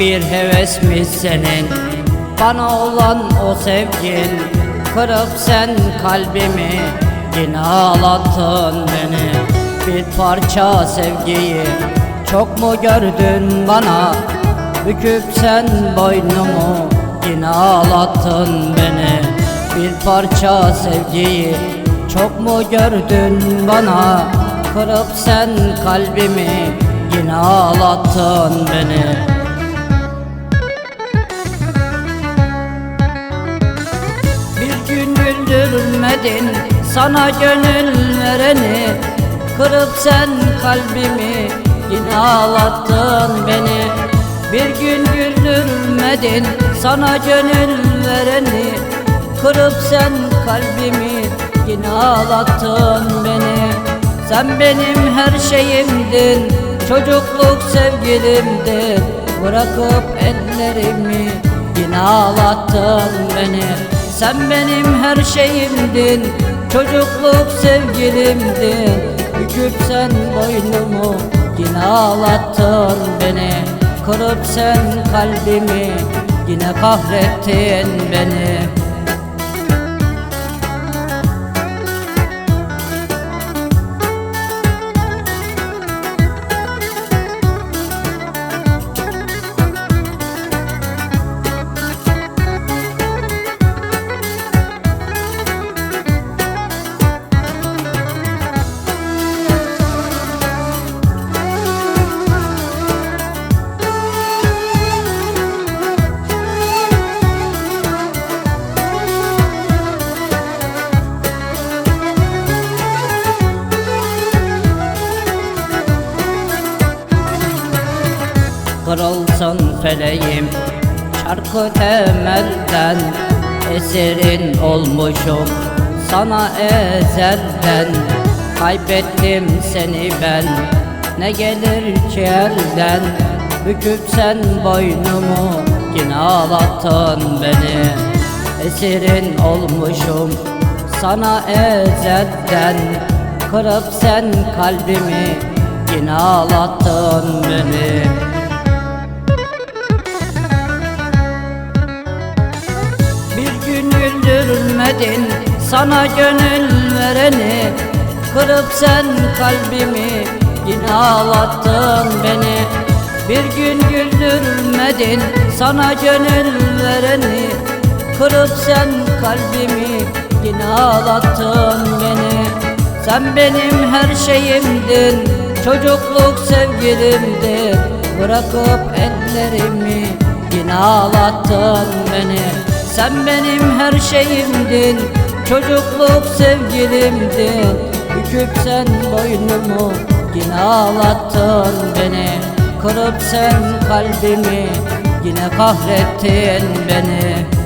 bir hevesmiş senin? Bana olan o sevgin Kırıp sen kalbimi Yine ağlattın beni. Bir parça sevgiyi Çok mu gördün bana? Büküp sen boynumu Yine ağlattın beni. Bir parça sevgiyi Çok mu gördün bana? Kırıp sen kalbimi Yine ağlattın beni güldürmedin sana gönül vereni Kırıp sen kalbimi yine ağlattın beni. Bir gün güldürmedin. Sana gönül vereni Kırıp sen kalbimi yine ağlattın beni. Sen benim her şeyimdin. Çocukluk sevgilimdin. Bırakıp ellerimi yine ağlattın beni Sen benim her şeyimdin çocukluk sevgilimdin Büküp sen boynumu yine ağlattın beni. Kırıp sen kalbimi yine kahrettin beni Kırılsın feleğim. Çarkı temelden Eserin olmuşum. Sana ezelden Kaybettim seni ben. Ne gelir ki elden Büküp sen boynumu Yine ağlattın beni. Esirin olmuşum. Sana ezelden Kırıp sen kalbimi Yine ağlattın beni güldürmedin sana gönül vereni Kırıp sen kalbimi yine ağlattın beni. Bir gün güldürmedin sana gönül vereni Kırıp sen kalbimi yine ağlattın beni. Sen benim her şeyimdin çocukluk sevgilimdin Bırakıp ellerimi yine ağlattın beni sen benim her şeyimdin Çocukluk sevgilimdin. Büküp sen boynumu Yine ağlattın beni. Kırıp sen kalbimi Yine kahrettin beni